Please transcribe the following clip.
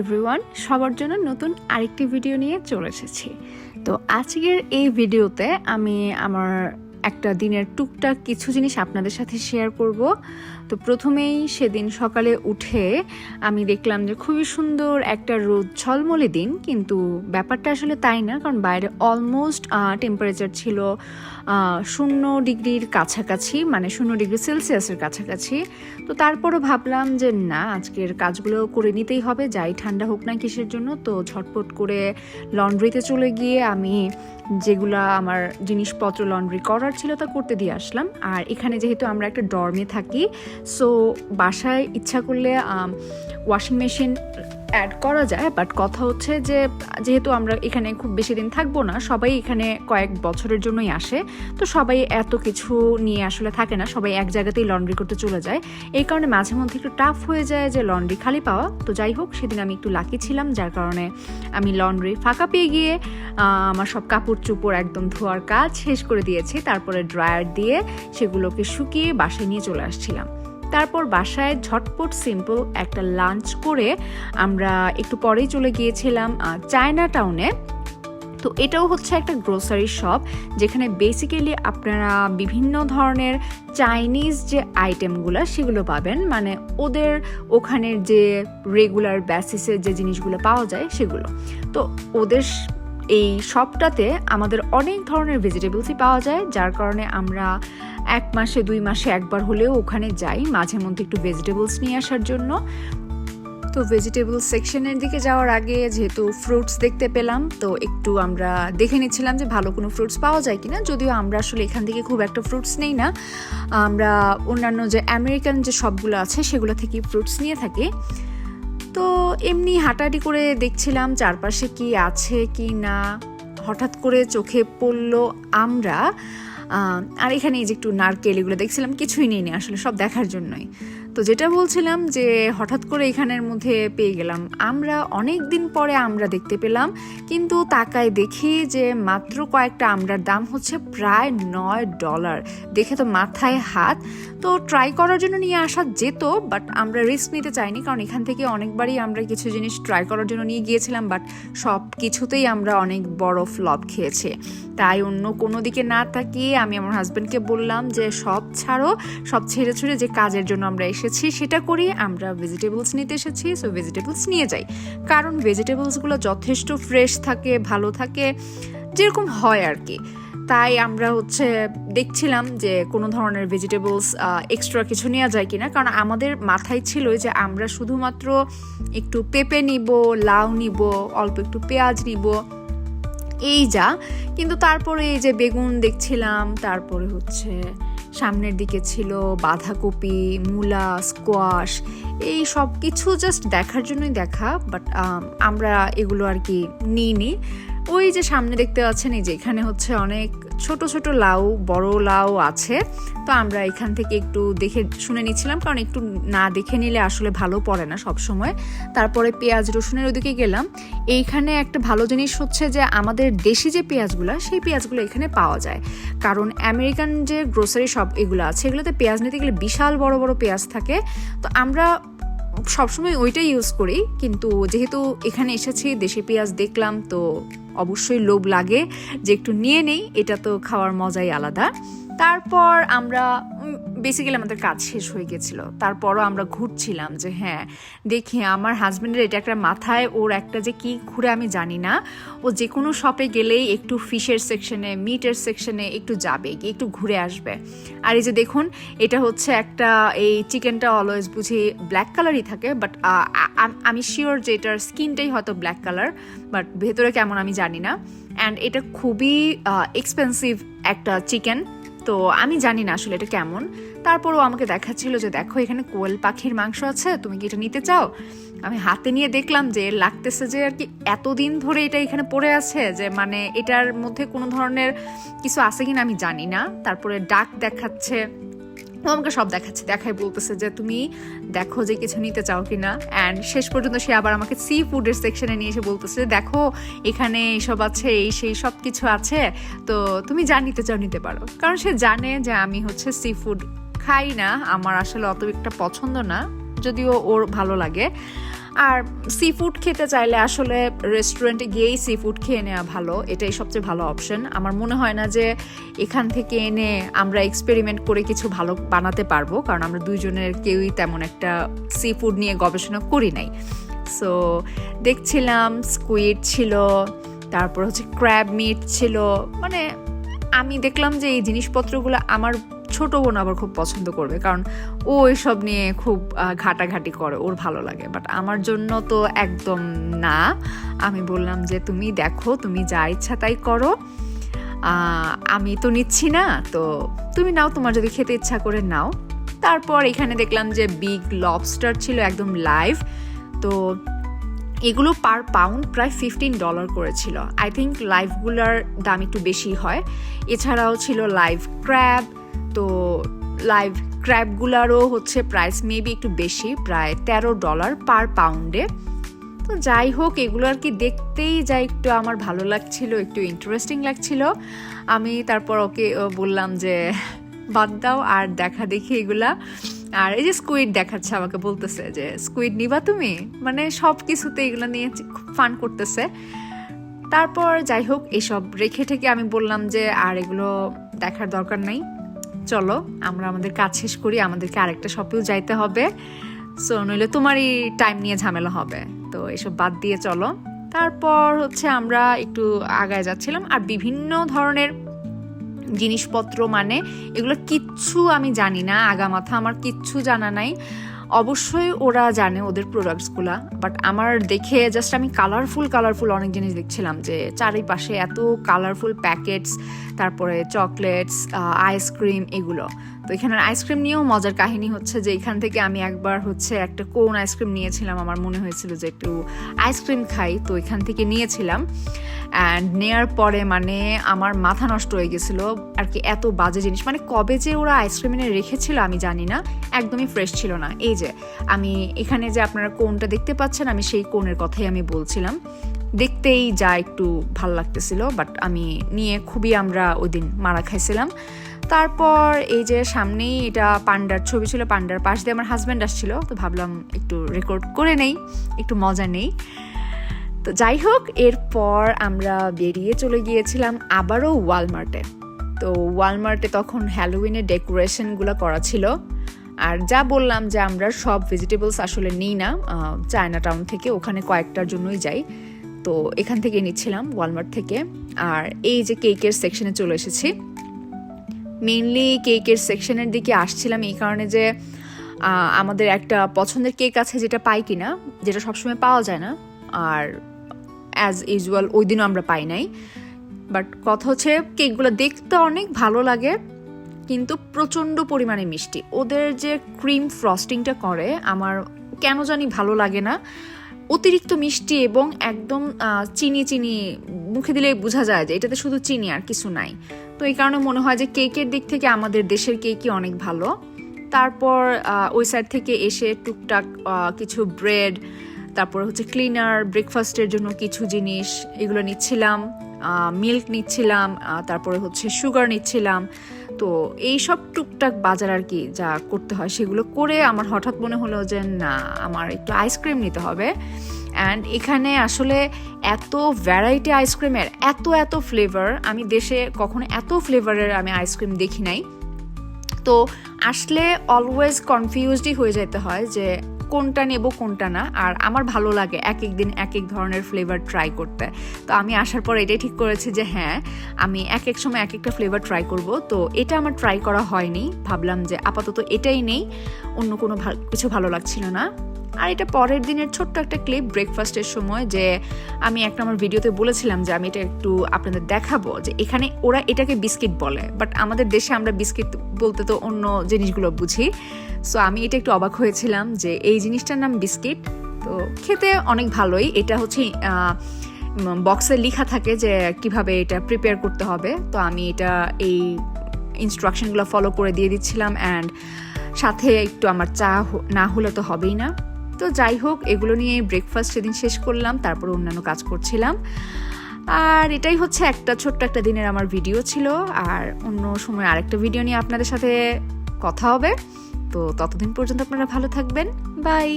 Everyone, সবার জন্য নতুন আরেকটি ভিডিও নিয়ে চলে এসেছি। তো আজকের এই ভিডিওতে আমি আমার একটা দিনের টুকটাক কিছু জিনিস আপনাদের সাথে শেয়ার করব। তো প্রথমেই সেদিন সকালে উঠে আমি দেখলাম যে খুবই সুন্দর একটা রোদ ঝলমলে দিন, কিন্তু ব্যাপারটা আসলে তাই না, কারণ বাইরে অলমোস্ট টেম্পারেচার ছিল শূন্য ডিগ্রির কাছাকাছি মানে শূন্য ডিগ্রি সেলসিয়াসের কাছাকাছি। তো তারপরও ভাবলাম যে না, আজকের কাজগুলো করে নিতেই হবে, যাই ঠান্ডা হোক না কিসের জন্য। তো ঝটপট করে লন্ড্রিতে চলে গিয়ে আমি যেগুলা আমার জিনিসপত্র লন্ড্রি করার ছিল তা করতে দিয়ে আসলাম। আর এখানে যেহেতু আমরা একটা ডর্মে থাকি সো বাসায় ইচ্ছা করলে ওয়াশিং মেশিন অ্যাড করা যায় বাট কথা হচ্ছে যে, যেহেতু আমরা এখানে খুব বেশি দিন থাকব না, সবাই এখানে কয়েক বছরের জন্যই আসে, তো সবাই এত কিছু নিয়ে আসলে থাকে না, সবাই এক জায়গাতেই লন্ড্রি করতে চলে যায়। এই কারণে মাঝে মধ্যে একটু টাফ হয়ে যায় যে লন্ড্রি খালি পাওয়া, তো যাই হোক, সেদিন আমি একটু লাকি ছিলাম, যার কারণে আমি লন্ড্রি ফাঁকা পেয়ে গিয়ে আমার সব কাপড় চোপড় একদম ধোয়ার কাজ শেষ করে দিয়েছি, তারপরে ড্রায়ার দিয়ে সেগুলোকে শুকিয়ে বাসায় নিয়ে চলে আসছিলাম। তারপর বাসায় ঝটপট সিম্পল একটা লাঞ্চ করে আমরা একটু পরেই চলে গিয়েছিলাম চায়না টাউনে তো এটাও হচ্ছে একটা গ্রোসারি শপ যেখানে বেসিক্যালি আপনারা বিভিন্ন ধরনের চাইনিজ যে আইটেমগুলো সেগুলো পাবেন। মানে ওদের ওখানের যে রেগুলার বেসিসের যে জিনিসগুলো পাওয়া যায় সেগুলো। তো ওদের এই শপটাতে আমাদের অনেক ধরনের ভেজিটেবলসই পাওয়া যায়, যার কারণে আমরা এক মাসে, দুই মাসে একবার হলেও ওখানে যাই, মাঝে মধ্যে একটু ভেজিটেবলস নিয়ে আসার জন্য। তো ভেজিটেবল সেকশনের দিকে যাওয়ার আগে যেহেতু ফ্রুটস দেখতে পেলাম, তো একটু আমরা দেখে নিচ্ছিলাম যে ভালো কোনো ফ্রুটস পাওয়া যায় কিনা। যদিও আমরা আসলে এখান থেকে খুব একটা ফ্রুটস নেই না। আমরা অন্যান্য যে আমেরিকান যে শপগুলো আছে, সেগুলো থেকে ফ্রুটস নিয়ে থাকি। তো এমনি হাঁটাহাঁটি করে দেখছিলাম চারপাশে কি আছে, কি না। হঠাৎ করে চোখে পড়ল আমরা। আর এখানে এই যে একটু নারকেল এগুলো দেখছিলাম, কিছুই নেই, আসলে সব দেখার জন্যই। তো যেটা বলছিলাম যে হঠাৎ করে এখানের মধ্যে পেয়ে গেলাম। আমরা অনেক দিন পরে আমরা দেখতে পেলাম, কিন্তু তাকায় দেখি যে মাত্র কয়েকটা আমরার দাম হচ্ছে প্রায় নয় ডলার। দেখে তো মাথায় হাত। তো ট্রাই করার জন্য নিয়ে আসা যেত বাট আমরা রিস্ক নিতে চাইনি, কারণ এখান থেকে অনেকবারই আমরা কিছু জিনিস ট্রাই করার জন্য নিয়ে গিয়েছিলাম বাট সব কিছুতেই আমরা অনেক বড় ফ্লপ খেয়েছি। তাই অন্য কোনো দিকে না তাকিয়ে আমি আমার হাজব্যান্ডকে বললাম যে, সব ছাড়ো, সব ছেড়ে ছুড়ে যে কাজের জন্য আমরা এসেছি, সেটা করি, আমরা ভেজিটেবলস নিতে এসেছি সো ভেজিটেবলস নিয়ে যাই। কারণ ভেজিটেবলসগুলো যথেষ্ট ফ্রেশ থাকে, ভালো থাকে, যেরকম হয় আর কি তাই আমরা হচ্ছে দেখছিলাম যে, কোনো ধরনের ভেজিটেবলস এক্সট্রা কিছু নেওয়া যায় কিনা, কারণ আমাদের মাথায় ছিল যে, আমরা শুধুমাত্র একটু পেঁপে নিব, লাউ নিব, অল্প একটু পেঁয়াজ নিব। এই যা। কিন্তু তারপরে এই যে বেগুন দেখছিলাম, তারপরে হচ্ছে সামনের দিকে ছিল বাঁধাকপি, মূলা স্কোয়াশ এই সব কিছু জাস্ট দেখার জন্যই দেখা বাট আমরা এগুলো আর কি নিইনি। ওই যে সামনে দেখতে পাচ্ছেন, এই যে এখানে হচ্ছে অনেক ছোট ছোট লাউ, বড় লাউ আছে। তো আমরা এখান থেকে একটু দেখে শুনে নিচ্ছিলাম, কারণ একটু না দেখে নিলে আসলে ভালো পড়ে না সব সময় তারপরে পেঁয়াজ রসুনের ওদিকে গেলাম। এইখানে একটা ভালো জিনিস হচ্ছে যে, আমাদের দেশি যে পেঁয়াজগুলো, সেই পেঁয়াজগুলো এখানে পাওয়া যায়। কারণ আমেরিকান যে গ্রোসারি শপ এগুলো আছে, এগুলোতে পেঁয়াজ নিতে গেলে বিশাল বড় বড় পেঁয়াজ থাকে। তো আমরা সবসময় ওইটাই ইউজ করি, কিন্তু যেহেতু এখানে এসেছি, দেশি পেঁয়াজ দেখলাম, তো অবশ্যই লোভ লাগে যে একটু নিয়ে নেই, এটা তো খাওয়ার মজাই আলাদা। তারপর আমরা বেসিক্যালি আমাদের কাজ শেষ হয়ে গেছিল। তারপরও আমরা ঘুরছিলাম যে হ্যাঁ দেখি আমার হাজব্যান্ডের এটা একটা মাথায়, ওর একটা যে কি ঘুরে আমি জানি না। ও যে কোনো শপে গেলেই একটু ফিশের সেকশনে মিটের সেকশনে একটু যাবে, গিয়ে একটু ঘুরে আসবে। আর এই যে দেখুন, এটা হচ্ছে একটা এই চিকেনটা অলওয়েজ বুঝি ব্ল্যাক কালারই থাকে বাট আমি শিওর যে এটার স্কিনটাই হয়তো ব্ল্যাক কালার বাট ভেতরে কেমন আমি জানি না। অ্যান্ড এটা খুবই এক্সপেন্সিভ একটা চিকেন তো আমি জানি না আসলে এটা কেমন। তারপরও আমাকে দেখাচ্ছিল যে দেখো এখানে কোয়েল পাখির মাংস আছে, তুমি কি এটা নিতে চাও? আমি হাতে নিয়ে দেখলাম যে লাগতেছে যে আর কি এতদিন ধরে এটা এখানে পড়ে আছে যে মানে এটার মধ্যে কোনো ধরনের কিছু আছে কিনা আমি জানি না। তারপরে ডাক দেখাচ্ছে ও আমাকে সব দেখাচ্ছে দেখাই বলতেছে যে তুমি দেখো যে কিছু নিতে চাও কি না অ্যান্ড শেষ পর্যন্ত সে আবার আমাকে সি ফুডের সেকশনে নিয়ে এসে বলতেছে দেখো, এখানে এইসব আছে, এই সেই সব কিছু আছে, তো তুমি যা নিতে চাও নিতে পারো। কারণ সে জানে যে আমি হচ্ছে সি ফুড খাই না, আমার আসলে অত একটা পছন্দ না, যদিও ওর ভালো লাগে। আর সি ফুড খেতে চাইলে আসলে রেস্টুরেন্টে গিয়েই সি ফুড খেয়ে নেওয়া ভালো, এটাই সবচেয়ে ভালো অপশন আমার মনে হয় না যে এখান থেকে এনে আমরা এক্সপেরিমেন্ট করে কিছু ভালো বানাতে পারব, কারণ আমরা দুইজনের কেউই তেমন একটা সি ফুড নিয়ে গবেষণা করি নাই। সো দেখছিলাম স্কুইড ছিল, তারপর হচ্ছে ক্র্যাব মিট ছিল মানে আমি দেখলাম যে এই জিনিসপত্রগুলো আমার ছোট বোন আবার খুব পছন্দ করবে, কারণ ও এসব নিয়ে খুব ঘাটাঘাটি করে, ওর ভালো লাগে। বাট আমার জন্য তো একদম না। আমি বললাম যে, তুমি দেখো, তুমি যা ইচ্ছা তাই করো। আমি তো নিচ্ছি না, তো তুমি নাও, তোমার যদি খেতে ইচ্ছা করে নাও। তারপর এখানে দেখলাম যে বিগ লবস্টার ছিল একদম লাইভ তো এগুলো পার পাউন্ড প্রায় ফিফটিন ডলার করেছিল। আই থিঙ্ক লাইভগুলোর দাম একটু বেশি হয়। এছাড়াও ছিল লাইভ ক্র্যাব তো লাইভ ক্র্যাবগুলারও হচ্ছে প্রাইস মেবি একটু বেশি, প্রায় তেরো ডলার পার পাউন্ডে তো যাই হোক, এগুলো আর কি দেখতেই যা একটু আমার ভালো লাগছিল, একটু ইন্টারেস্টিং লাগছিল। আমি তারপর ওকে বললাম যে, বাদ দাও আর দেখা দেখি এগুলা। আর এই যে স্কুইড দেখাচ্ছে আমাকে বলতেছে যে স্কুইড নিবা তুমি? মানে সব কিছুতে এগুলো নিয়ে খুব ফান করতেছে। তারপর যাই হোক, এসব রেখে থেকে আমি বললাম যে, আর এগুলো দেখার দরকার নাই। চলো, আমরা আমাদের কাজ শেষ করি, আমাদেরকে আরেকটা শপেও যাইতে হবে। সো নইলে তোমারই টাইম নিয়ে ঝামেলা হবে। তো, এসব বাদ দিয়ে চলো। তারপর হচ্ছে আমরা একটু আগায় যাচ্ছিলাম। আর বিভিন্ন ধরনের জিনিসপত্র মানে এগুলো কিচ্ছু আমি জানি না, আগামাথা আমার কিচ্ছু জানা নাই। অবশ্যই ওরা জানে ওদের প্রোডাক্টসগুলা বাট আমার দেখে জাস্ট আমি কালারফুল কালারফুল অনেক জিনিস দেখছিলাম যে চারিপাশে এত কালারফুল প্যাকেটস তারপরে চকলেটস আইসক্রিম এগুলো। তো এখানের আইসক্রিম নিয়েও মজার কাহিনী হচ্ছে যে এখান থেকে আমি একবার হচ্ছে একটা কোন আইসক্রিম নিয়েছিলাম, আমার মনে হয়েছিল যে একটু আইসক্রিম খাই, তো এখান থেকে নিয়েছিলাম। অ্যান্ড নেয়ার পরে মানে আমার মাথা নষ্ট হয়ে গেছিল। আর কি এত বাজে জিনিস। মানে কবে যে ওরা আইসক্রিম এনে রেখেছিল আমি জানি না। একদমই ফ্রেশ ছিল না। এই যে, আমি এখানে যে আপনারা কোনটা দেখতে পাচ্ছেন, আমি সেই কোনের কথাই আমি বলছিলাম। দেখতেই যা একটু ভালো লাগতেছিল বাট আমি নিয়ে খুবই আমরা ওই দিন মারা খাইছিলাম। তারপর এই যে সামনেই এটা পান্ডার ছবি ছিল, পান্ডার পাশ দিয়ে আমার হাজব্যান্ড আসছিল। তো ভাবলাম একটু রেকর্ড করে নেই, একটু মজা নেই। তো যাই হোক, এরপর আমরা বেরিয়ে চলে গিয়েছিলাম আবারও ওয়ালমার্টে তো ওয়ালমার্টে তখন হ্যালোউইনের ডেকোরেশনগুলো করা ছিল। আর যা বললাম যে আমরা সব ভেজিটেবলস আসলে নিই না চায়না টাউন থেকে, ওখানে কয়েকটার জন্যই যাই। তো এখান থেকে নিচ্ছিলাম ওয়ালমার্ট থেকে। আর এই যে কেকের সেকশনে চলে এসেছি। মেইনলি কেকের সেকশনের দিকে আসছিলাম এই কারণে যে আমাদের একটা পছন্দের কেক আছে যেটা পাই কিনা, যেটা সবসময় পাওয়া যায় না। আর অ্যাজ ইউজুয়াল ওই দিনও আমরা পাই নাই। বাট কথা হচ্ছে কেকগুলো দেখতে অনেক ভালো লাগে, কিন্তু প্রচণ্ড পরিমাণে মিষ্টি। ওদের যে ক্রিম ফ্রস্টিংটা করে, আমার কেন জানি ভালো লাগে না। অতিরিক্ত মিষ্টি এবং একদম চিনি চিনি, মুখে দিলে বোঝা যায় যে এটাতে শুধু চিনি আর কিছু নাই। তো এই কারণে মনে হয় যে কেকের দিক থেকে আমাদের দেশের কেকই অনেক ভালো। তারপর ওই সাইড থেকে এসে টুকটাক কিছু ব্রেড তারপর হচ্ছে ক্লিনার ব্রেকফাস্টের জন্য কিছু জিনিস, এগুলো নিচ্ছিলাম মিল্ক নিচ্ছিলাম তারপরে হচ্ছে সুগার নিচ্ছিলাম। তো এই সব টুকটাক বাজার আর কি যা করতে হয় সেগুলো করে আমার হঠাৎ মনে হলো যে, না, আমার একটু আইসক্রিম নিতে হবে। অ্যান্ড এখানে আসলে এত ভ্যারাইটি আইসক্রিমের এত এত ফ্লেভার আমি দেশে কখনো এত ফ্লেভারের আমি আইসক্রিম দেখি নাই। তো আসলে অলওয়েজ কনফিউজডই হয়ে যেতে হয় যে কোনটা নেব, কোনটা না। আর আমার ভালো লাগে এক এক দিন এক এক ধরনের ফ্লেভার ট্রাই করতে। তো আমি আসার পর এটাই ঠিক করেছি যে হ্যাঁ আমি এক এক সময় এক একটা ফ্লেভার ট্রাই করব। তো এটা আমার ট্রাই করা হয়নি। ভাবলাম যে আপাতত এটাই নেই। অন্য কোনো কিছু ভালো লাগছিল না। আর এটা পরের দিনের ছোট্ট একটা ক্লিপ ব্রেকফাস্টের সময় যে আমি একটা আমার ভিডিওতে বলেছিলাম যে আমি এটা একটু আপনাদের দেখাবো যে এখানে ওরা এটাকে বিস্কিট বলে বাট আমাদের দেশে আমরা বিস্কিট বলতে তো অন্য জিনিসগুলো বুঝি। সো আমি এটা একটু অবাক হয়েছিলাম যে এই জিনিসটার নাম বিস্কিট। তো খেতে অনেক ভালোই। এটা হচ্ছে বক্সে লেখা থাকে যে কীভাবে এটা প্রিপেয়ার করতে হবে। তো আমি এটা এই ইনস্ট্রাকশনগুলো ফলো করে দিয়ে দিচ্ছিলাম অ্যান্ড সাথে একটু আমার চা না হলে তো হবেই না। তো যাই হোক, এগুলো নিয়ে ব্রেকফাস্ট সেদিন শেষ করলাম, তারপর অন্যান্য কাজ করছিলাম। আর এটাই হচ্ছে একটা ছোট্ট একটা দিনের আমার ভিডিও ছিল। আর অন্য সময় আরেকটা ভিডিও নিয়ে আপনাদের সাথে কথা হবে। তো ততদিন পর্যন্ত আপনারা ভালো থাকবেন। বাই